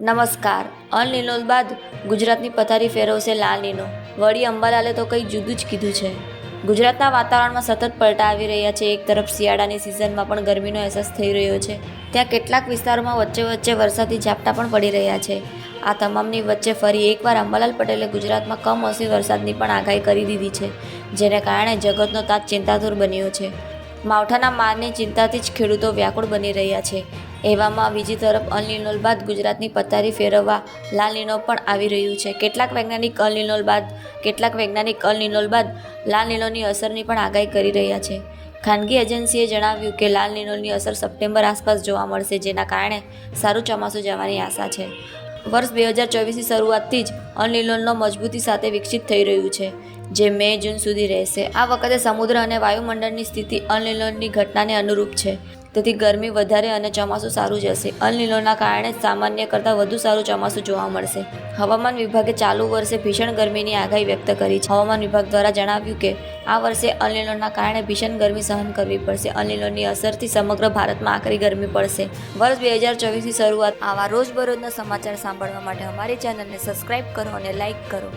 નમસ્કાર. અલ નિલોલ બાદ ગુજરાતની પથારી ફેરવશે લાલ નીનો. વળી અંબાલાલે તો કંઈ જુદું જ કીધું છે. ગુજરાતના વાતાવરણમાં સતત પલટા આવી રહ્યા છે. એક તરફ શિયાળાની સિઝનમાં પણ ગરમીનો અહેસાસ થઈ રહ્યો છે. ત્યાં કેટલાક વિસ્તારોમાં વચ્ચે વચ્ચે વરસાદી ઝાપટા પણ પડી રહ્યા છે. આ તમામની વચ્ચે ફરી એકવાર અંબાલાલ પટેલે ગુજરાતમાં કમોસમી વરસાદની પણ આગાહી કરી દીધી છે, જેને કારણે જગતનો તાત ચિંતાતુર બન્યો છે. માવઠાના મારની ચિંતાથી જ ખેડૂતો વ્યાકુળ બની રહ્યા છે. એવામાં બીજી તરફ અલ બાદ ગુજરાતની પથારી ફેરવવા લાલ નિનો પણ આવી રહ્યું છે. કેટલાક વૈજ્ઞાનિક અલ નિનોલ બાદ, કેટલાક વૈજ્ઞાનિક અલ નિનોલ બાદ લાલ નિનોની અસરની પણ આગાહી કરી રહ્યા છે. ખાનગી એજન્સીએ જણાવ્યું કે લાલ નિનોલની અસર સપ્ટેમ્બર આસપાસ જોવા મળશે, જેના કારણે સારું ચોમાસું જવાની આશા છે. વર્ષ બે હજાર ચોવીસની શરૂઆતથી જ અલ મજબૂતી સાથે વિકસિત થઈ રહ્યું છે, જે મે જૂન સુધી રહેશે. આ વખતે સમુદ્ર અને વાયુમંડળની સ્થિતિ અલ ઘટનાને અનુરૂપ છે. તેથી ગરમી વધારે અને ચોમાસું સારું જશે અલનીલોના કારણે સામાન્ય કરતાં વધુ સારું ચોમાસું જોવા મળશે. હવામાન વિભાગે ચાલુ વર્ષે ભીષણ ગરમીની આગાહી વ્યક્ત કરી છે. હવામાન વિભાગ દ્વારા જણાવ્યું કે, આ વર્ષે અલનીલોના કારણે ભીષણ ગરમી સહન કરવી પડશે. અલનીલોની અસરથી સમગ્ર ભારતમાં આકરી ગરમી પડશે. વર્ષ બે હજાર ચોવીસની શરૂઆત આવા રોજબરોજના સમાચાર સાંભળવા માટે અમારી ચેનલને સબસ્ક્રાઇબ કરો અને લાઇક કરો.